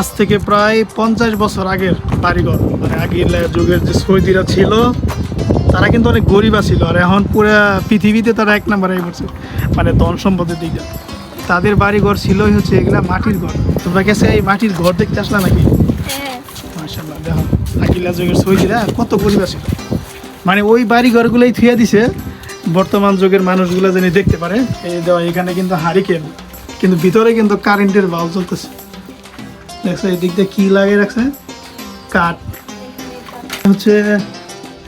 আজ থেকে প্রায় পঞ্চাশ বছর আগের বাড়িঘর। মানে আগের যুগের যে সৌদিরা ছিল তারা কিন্তু অনেক গরিব ছিল আর এখন পুরো পৃথিবীতে তারা এক নম্বরে পড়ছে। মানে ধন সম্পদের দিক দিয়ে। তাদের বাড়িঘর ছিলই হচ্ছে এগুলা মাটির ঘর। তোমরা কাছে এই মাটির ঘর দেখতে আসলা নাকি? হ্যাঁ। দেখো আগিলা যুগের সৌদিরা কত গরিব ছিল মানে ওই বাড়ি ঘরগুলোই থুয়ে দিছে বর্তমান যুগের মানুষগুলো যেন দেখতে পারে। এই দেওয়া এখানে কিন্তু হারিকেন কিন্তু ভিতরে কিন্তু কারেন্টের বাল্ব চলতেছে দেখছ এই দিক দিয়ে কি লাগিয়ে রাখছে? কাঠ। হচ্ছে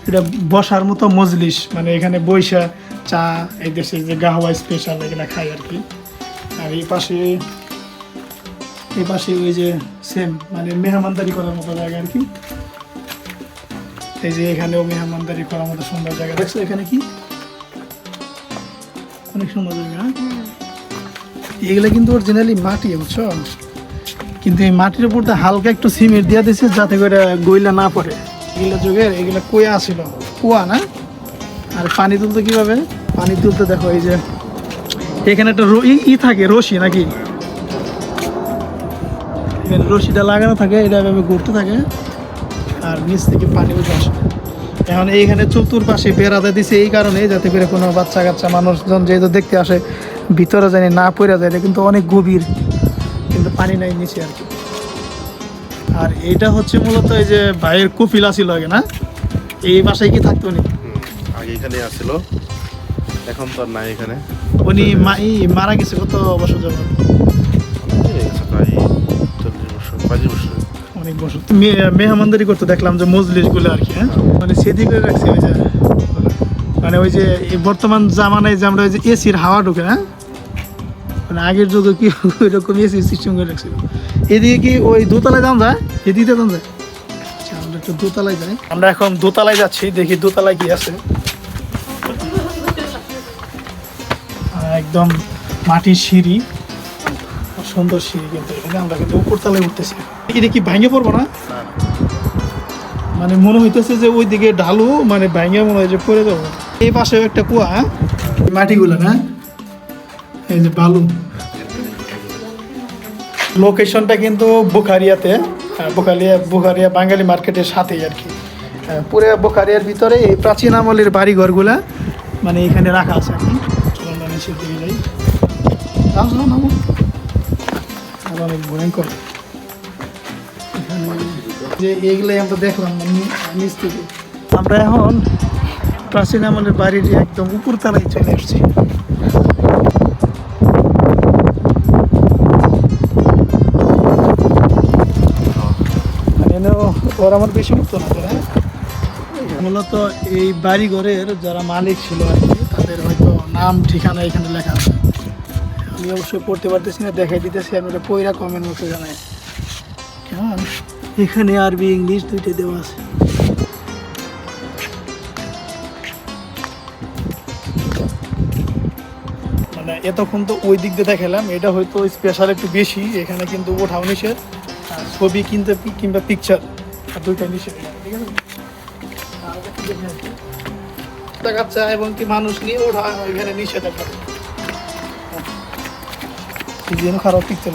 এটা বসার মতো মজলিস মানে এখানে বৈশা চা এই দেশে যে গাহওয়া স্পেশাল এগুলা খাই আর কি। আর এই পাশে এই পাশে ওই যে সেম মানে মেহমানদারি করার মতো জায়গা আর কি। এই যে এখানেও মেহমানদারি করার মতো সুন্দর জায়গা। দেখছ এখানে কি? অনেক সুন্দর জায়গা হ্যাঁ? এগুলো কিন্তু অরিজিনালি মাটি বুঝছ? কিন্তু এই মাটির উপর হালকা একটু সিমেন্ট দিয়ে দিছে যাতে করে গইলা না পড়ে। এগুলো যুগের এগুলো কুয়া ছিল। কুয়া না? আর পানি তুলতে কীভাবে? পানি তুলতে দেখো এই যে, এখানে একটা ই- থাকে, রশি নাকি? রশিটা লাগানো থাকে, এটা এভাবে ঘুরতে থাকে। আর নিচ থেকে পানি উঠে আসে। এখন এইখানে চতুর্পাশে বেড়াতে দিছে এই কারণে, যাতে করে কোনো বাচ্চা কাচ্চা মানুষজন যেহেতু দেখতে আসে, ভিতরে জানি না পড়ে যায়, এটা কিন্তু অনেক গভীর। কিন্তু পানি নাই নিচে আর কি। আর এটা হচ্ছে মূলত এই যে ভাইয়ের কপিলা ছিল আগে না? এই বাসায় কি থাকতো উনি? আগে এখানে আসছিল এখন তো আর নাই এখানে। উনি মারা গেছে কত বছর যাবত? অনেক হয়ে বছর মেহমানদারি করতে দেখলাম যে মজলিসগুলো আর কি হ্যাঁ? মানে সেদি করে রাখছে ওই যে মানে ওই যে বর্তমান জামানায় যে আমরা ওই যে এসির হাওয়া ঢুকে না? মানে আগের যুগে কি ওইরকম এসি সিস্টেম করে রাখছিল? এদিকে কি ওই দোতলায় দাম যায়? এদিকে দাম যায়? আচ্ছা, আমরা একটু দোতলায় যাই। আমরা এখন দোতলায় যাচ্ছি দেখি দোতলায় কি আছে। একদম মাটির সিঁড়ি। সুন্দর সিঁড়ি কিন্তু এখানে আমরা কিন্তু উপরতলায় উঠতেছি। এটা কি ভাঙে পড়ব না? মানে মনে হইতেছে যে ওই দিকে ঢালু মানে ভাঙে মনে হয় যে পড়ে যাব। এই পাশে একটা কুয়া হ্যাঁ? মাটিগুলো না এই যে বালু। লোকেশনটা কিন্তু বুখারিয়াতে বুখারিয়া বুখারিয়া বাঙালি মার্কেটের সাথেই আর কি। পুরো বুখারিয়ার ভিতরে এই প্রাচীন আমলের বাড়ি ঘরগুলা মানে এখানে রাখা আছে ভয়ঙ্কর। যে আমরা দেখলাম আমরা এখন প্রাচীন আমলের বাড়ির একদম উপর তলায় চলে আসছি। এনেও ওর আমার বেশি না হ্যাঁ মূলত এই বাড়ি ঘরের যারা মালিক ছিল আর কি, তাদের হয়তো নাম, ঠিকানা এখানে লেখা আছে। আমি অবশ্যই পড়তে পারতেছি না, দেখাই দিতেছি আমি পয়রা কমেন্ট বক্সে জানাই। কেমন? এখানে আরবি, ইংলিশ দুইটাই দেওয়া আছে। মানে এতক্ষণ তো ওই দিক দিয়ে দেখালাম, এটা হয়তো স্পেশাল একটু বেশি, এখানে কিন্তু ওঠাও নিষেধ। ছবি কিনতে কিংবা পিকচার আর দুইটা নিষেধ ঠিক আছে? দেখাচ্ছে এবং কি মানুষ নিয়ে ওঠা এখানে নিষেধাজ্ঞা। জন্য খারাপ পিকচার